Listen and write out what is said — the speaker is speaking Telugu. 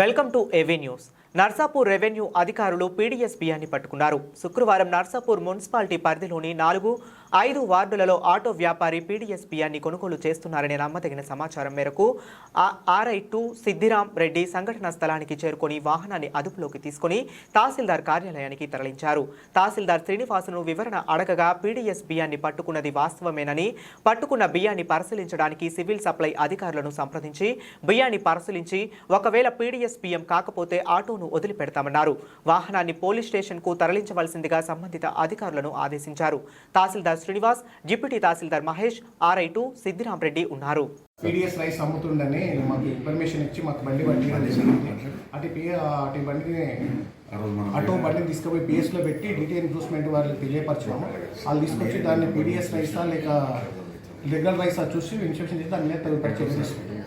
Welcome to AV news. Narsapur revenue అధికారులు పీడీఎస్ బియ్యాన్ని పట్టుకున్నారు. శుక్రవారం నర్సాపూర్ మున్సిపాలిటీ పరిధిలోని నాలుగు ఐదు వార్డులలో ఆటో వ్యాపారి పీడీఎస్ బియ్యాన్ని కొనుగోలు చేస్తున్నారనే నమ్మదగిన సమాచారం మేరకు ఆ- ఆర్ఐ టూ సిద్ధిరాం రెడ్డి సంఘటనా స్థలానికి చేరుకొని వాహనాన్ని అదుపులోకి తీసుకొని తహసీల్దార్ కార్యాలయానికి తరలించారు. తహసీల్దార్ శ్రీనివాసును వివరణ అడగగా పీడీఎస్ బియ్యాన్ని పట్టుకున్నది వాస్తవమేనని పట్టుకున్న బియ్యాన్ని పరిశీలించడానికి సివిల్ సప్లై అధికారులను సంప్రదించి బియ్యాన్ని పరిశీలించి ఒకవేళ పీడీఎస్ బియ్యం కాకపోతే ఆటోను వదిలిపెడతామన్నారు. వాహనాన్ని పోలీస్ స్టేషన్కు తరలించవలసిందిగా సంబంధిత అధికారులను ఆదేశించారు. Tahsildar Srinivas deputy tahsildar Mahesh RI two Siddirama Reddy ఉన్నారు. పీడిఎస్ రైస్ అమ్ముతుండని మాకు ఇన్ఫర్మేషన్ ఇచ్చి మాకు బండి పట్టించడం జరిగింది అటు పి అటు బండిని అటు బండిని తీసుకుపోయి పిఎస్లో పెట్టి డీటీ ఎన్ఫోర్స్మెంట్ వాళ్ళకి తెలియపరచాము వాళ్ళు తీసుకొచ్చి దాన్ని పీడిఎస్ రైసా లేక లీగల్ రైసా చూసి ఇన్స్పెక్షన్ చేసి దాని మీద తదుపరి చర్య తీసుకుంటాం